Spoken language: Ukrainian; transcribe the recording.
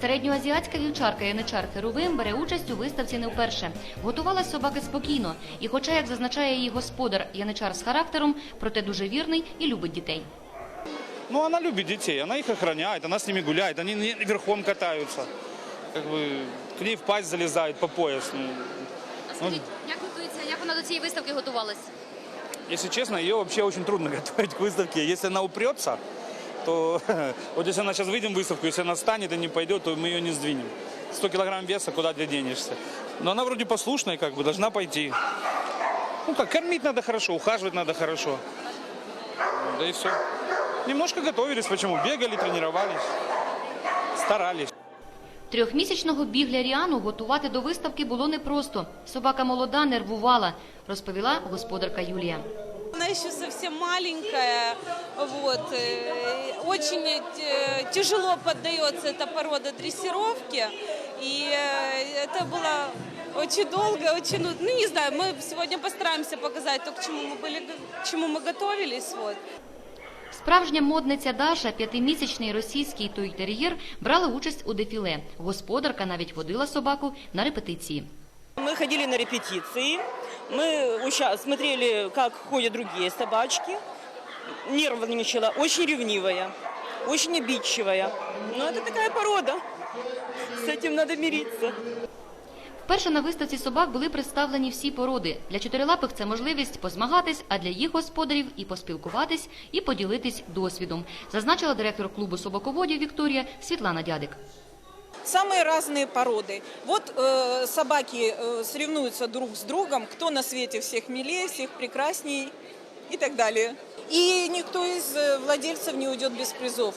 Середньоазіатська вівчарка яничар Херовим бере участь у виставці не вперше. Готувалась собаки спокійно, і, хоча, як зазначає її господар, яничар з характером, проте дуже вірний і любить дітей. Ну, она любит детей, она их охраняет, она с ними гуляет, они не- верхом бы к ней в пасть залезают по пояс. Ну, А скажіть, як готується, як вона до цієї виставки готувалась? если честно, ее вообще очень трудно готовить к выставке. Если она упрется, то вот если она сейчас выйдем в выставку, если она станет и не пойдет, то мы ее не сдвинем. 100 килограмм веса, куда ты денешься? Но она вроде послушная, как бы, должна пойти. Ну как, кормить надо хорошо, ухаживать надо хорошо. Да и все. Немножко готовились, почему? Бегали, тренировались, старались. Трьохмісячного бігля Ріану готувати до виставки було непросто. Собака молода, нервувала, розповіла господарка Юлія. Она еще совсем маленькая, вот, э, очень э, тяжело поддается эта порода дрессировки, и э, это было очень долго, очень, ну, ну, не знаю, мы сегодня постараемся показать то, к чему мы были, к чему мы готовились, вот. Справжня модниця Даша, п'ятимісячний російський той-тер'єр, брала участь у дефіле. Господарка навіть водила собаку на репетиції. Мы ходили на репетиции, мы уча- смотрели, как ходят другие собачки. Нервничала, очень ревнивая, очень обидчивая. Но это такая порода. С этим надо мириться. Вперше на виставці собак були представлені всі породи. Для чотирилапих це можливість позмагатись, а для їх господарів і поспілкуватись, і поділитись досвідом, зазначила директор клубу собаководів Вікторія Світлана Дядик. Самые разные породы. Вот э, собаки э, соревнуются друг с другом, кто на свете всех милее, всех прекрасней и так далее. И никто из э, владельцев не уйдет без призов.